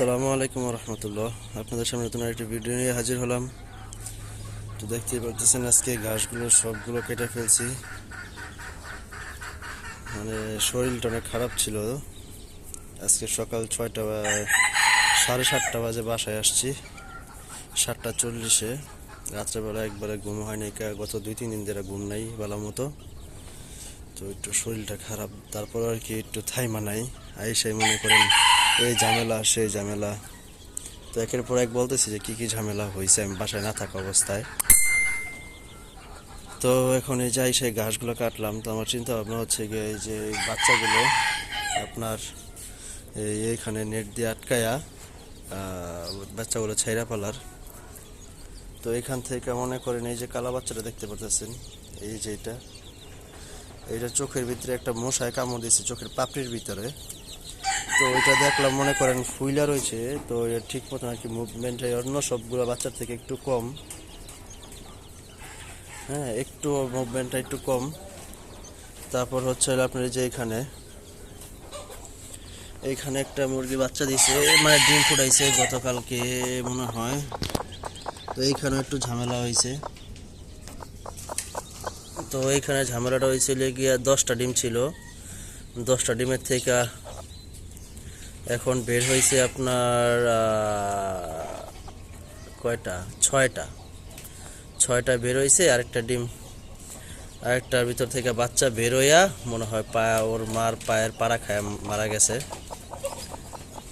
আসসালামু আলাইকুম রহমতুল্লাহ আপনাদের সামনে নতুন একটি ভিডিও নিয়ে হাজির হলাম। তো দেখতেই পারতেছেন আজকে ঘাসগুলো সবগুলো কেটে ফেলছি। মানে শরীরটা অনেক খারাপ ছিল। আজকে সকাল ছয়টা বা সাড়ে সাতটা বাজে বাসায় আসছি। সাতটা চল্লিশে। রাত্রেবেলা একবারে ঘুম হয়নি গত দুই, তিন দিন ধরে ঘুম নাই বেলা মতো। তো একটু শরীরটা খারাপ, তারপর আর কি একটু থাইমা নাই। আইসাই মনে করেন এই ঝামেলা, সেই ঝামেলা। তো একের পর এক বলতেছি যে কি কি ঝামেলা হয়েছে আমি বাসায় না থাকা অবস্থায়। তো এখন এই যাই সেই ঘাসগুলো কাটলাম। তো আমার চিন্তা ভাবনা হচ্ছে গিয়ে এই যে বাচ্চাগুলো আপনার এই এইখানে নেট দিয়ে আটকায়া বাচ্চাগুলো ছাইরা পালার তো এখান থেকে মনে করেন এই যে কালা বাচ্চাটা দেখতে পাচ্ছেন এই যে এটা। এইটা চোখের ভিতরে একটা মশায় কামড় দিয়েছে, চোখের পাপড়ির ভিতরে। তো এটা দেখলাম, মনে করেন ফুইলা রয়েছে, তো এর ঠিক মতন আর কি মুভমেন্ট অন্য সবগুলো বাচ্চার থেকে একটু কম। হ্যাঁ একটু মুভমেন্টটা একটু কম। তারপর হচ্ছে আপনার যে এখানে। এইখানে একটা মুরগি বাচ্চা দিছে মানে ডিম ফুটাইছে গতকালকে মনে হয়। তো এইখানে একটু ঝামেলা হয়েছে। তো এইখানে ঝামেলাটা হয়েছিল গিয়া দশটা ডিম ছিল। দশটা ডিমের থেকে এখন বের হয়েছে আপনার কয়টা? ছয়টা। ছয়টা বের হয়েছে আরেকটা ডিম। আরেকটার ভিতর থেকে বাচ্চা বের হইয়া মনে হয় পায়া, ওর মার পায়ের পাড়া খায় মারা গেছে।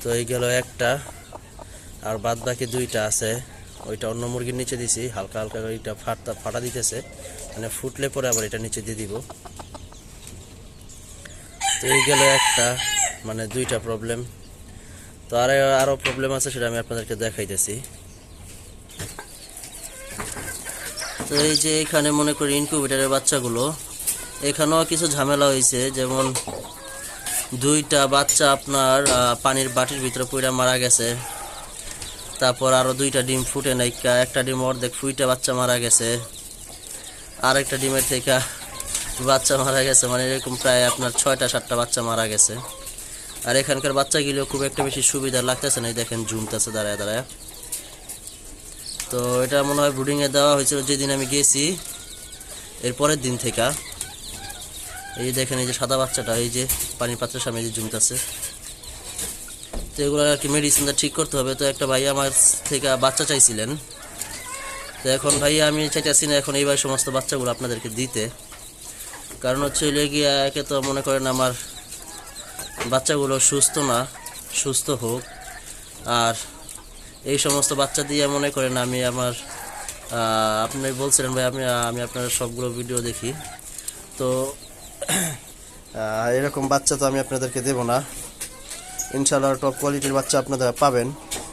তো এই গেল একটা, আর বাদ বাকি দুইটা আছে। ওইটা অন্য মুরগির নিচে দিছি, হালকা হালকা এটা ফাটা ফাটা দিতেছে। মানে ফুটলে পরে আবার এটা নিচে দিয়ে দিব। তো এই গেল একটা মানে দুইটা প্রবলেম তো আর আরও প্রবলেম আছে সেটা আমি আপনাদেরকে দেখাইতেছি। তো এই যে এখানে মনে করি ইনকিউবেটারের বাচ্চাগুলো, এখানেও কিছু ঝামেলা হয়েছে যেমন দুইটা বাচ্চা আপনার পানির বাটির ভিতরে পড়ে মারা গেছে। তারপর আরও দুইটা ডিম ফুটে নাইকা, একটা ডিম অর্ধেক ফুইটা বাচ্চা মারা গেছে। আর একটা ডিমের থেকে বাচ্চা মারা গেছে মানে এরকম প্রায় আপনার ছয়টা, সাতটা বাচ্চা মারা গেছে। আর এখানকার বাচ্চাগুলো খুব একটা বেশি সুবিধা লাগতেছে না। দেখেন, ঝুমতেছে, দাঁড়ায় দাঁড়ায়। তো এটা মনে হয় ব্রুডিংয়ে দেওয়া হয়েছিল যেদিন আমি গেছি, এর পরের দিন থেকে। এই দেখেন, এই যে সাদা বাচ্চাটা, এই যে পানির পাত্রের সামনে যে ঝুমতেছে। তো এগুলো আর কি মেডিসিনটা ঠিক করতে হবে। তো একটা ভাই আমার থেকে বাচ্চা চাইছিলেন। তো এখন ভাই, আমি চাইতেছি না এখন এইবার সমস্ত বাচ্চাগুলো আপনাদেরকে দিতে। কারণ হচ্ছে গিয়ে, একে তো মনে করেন আমার বাচ্চাগুলো সুস্থ না, সুস্থ হোক। আর এই সমস্ত বাচ্চা দিয়ে মনে করেন আমি আমার আপনি বলছিলেন ভাই, আমি আমি আপনার সবগুলো ভিডিও দেখি। তো এরকম বাচ্চা তো আমি আপনাদেরকে দেবো না। ইনশাল্লাহ টপ কোয়ালিটির বাচ্চা আপনারা পাবেন।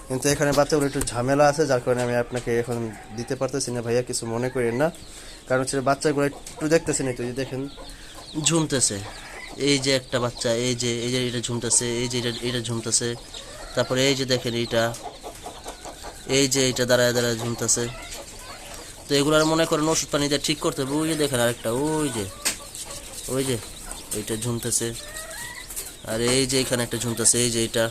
কিন্তু এখানে বাচ্চাগুলো একটু ঝামেলা আছে, যার কারণে আমি আপনাকে এখন দিতে পারতেছি না ভাইয়া, কিছু মনে করেন না। কারণ হচ্ছে বাচ্চাগুলো একটু দেখতেছেন একটু দেখেন। ঝুমতেছে। এই যে একটা বাচ্চা, এই যে এই যে এটা ঝুমতেছে, এই যে এটা এটা ঝুমতেছে। তারপরে এই যে দেখেন এইটা, এই যে এটা দাঁড়ায় দাঁড়ায় ঝুমতেছে। তো এগুলো আর মনে করেন ওষুধ পানি দিয়ে ঠিক করতে হবে। ওই যে দেখেন আরেকটা, ওই যে ওই যে ওইটা ঝুমতেছে। আর এই যে এখানে একটা ঝুমতেছে, এই যে এটা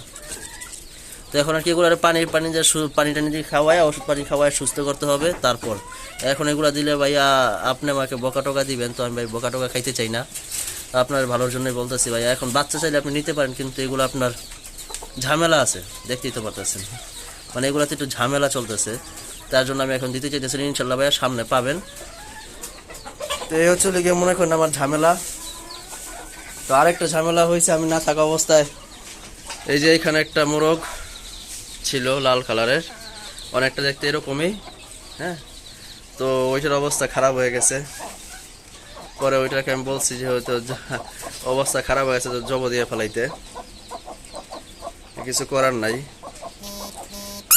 তো এখন আর কি এগুলো পানি পানি দিয়ে পানি টানি দিয়ে খাওয়ায়, ওষুধ পানি খাওয়ায় সুস্থ করতে হবে। তারপর, এখন এগুলো দিলে ভাইয়া, আপনি আমাকে বকা টকা দিবেন, তো আমি ভাই বকা টকা খাইতে চাই না। আপনার ভালোর জন্যই বলতেছি ভাইয়া। এখন বাচ্চা চাইলে আপনি নিতে পারেন, কিন্তু এগুলো আপনার ঝামেলা আছে, দেখতেই তো পারতেছেন। মানে এগুলোতে একটু ঝামেলা চলতেছে। তার জন্য আমি এখন দিতে চাইতেছি ইনশাল্লাহ ভাইয়া সামনে পাবেন। তো এই হচ্ছে লিগে মনে করেন আমার ঝামেলা। তো আরেকটা ঝামেলা হয়েছে আমি না থাকা অবস্থায়। এই যে এখানে একটা মোরগ ছিল লাল কালারের, অনেকটা দেখতে এরকমই হ্যাঁ? তো ওইটার অবস্থা খারাপ হয়ে গেছে। পরে ওইটাকে আমি বলছি যে হয়তো অবস্থা খারাপ হয়ে গেছে তো জব দিয়ে ফেলাইতে। কিছু করার নাই।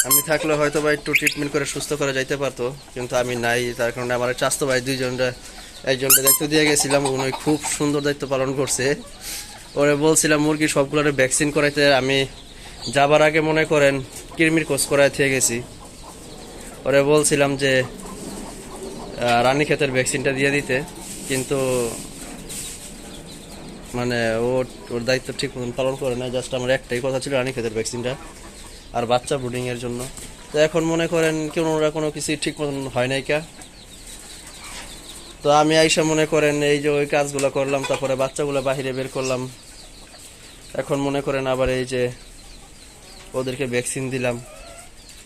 আমি থাকলে হয়তো বা একটু ট্রিটমেন্ট করে সুস্থ করে যাইতে পারতো কিন্তু আমি নাই তার কারণে আমার চাস্তো ভাই দুইজনটা একজনটা দায়িত্ব দিয়ে গেছিলাম উনি খুব সুন্দর দায়িত্ব পালন করছে। ওরে বলছিলাম মুরগি সবগুলোর ভ্যাকসিন করাইতে আমি যাবার আগে মনে করেন কৃমির কোষ করাই থেকে গেছি। ওরে বলছিলাম যে আহ, রানীক্ষেতের ভ্যাকসিনটা দিয়ে দিতে। কিন্তু মানে ও, ওর দায়িত্ব ঠিক মতন পালন করে না জাস্ট আমার একটাই কথা ছিল রানীক্ষেতের ভ্যাকসিনটা আর বাচ্চা ব্রুডিংয়ের জন্য। তো এখন মনে করেন কোনোরা কোনো কিছুই ঠিক মতন হয় নাই কা। তো আমি আইসা মনে করেন এই যে ওই কাজগুলো করলাম, তারপরে বাচ্চাগুলো বাহিরে বের করলাম। এখন মনে করেন আবার এই যে ওদেরকে ভ্যাকসিন দিলাম।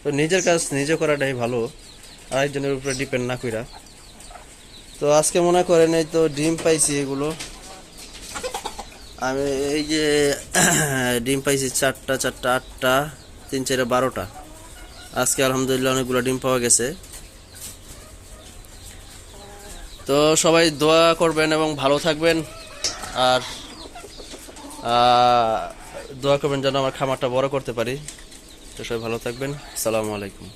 তো নিজের কাজ নিজে করাটাই ভালো আরেকজনের উপরে ডিপেন্ড না কইরা। তো আজকে মনে করেন এই তো ডিম পাইছি এগুলো। আমি এই যে ডিম পাইছি চারটা চারটা, আটটা, তিন চারে বারোটা। আজকে আলহামদুলিল্লাহ অনেকগুলো ডিম পাওয়া গেছে। তো সবাই দোয়া করবেন এবং ভালো থাকবেন। আর দোয়া করবেন যেন আমার খামারটা বড় করতে পারি। তো সবাই ভালো থাকবেন। সালামু আলাইকুম।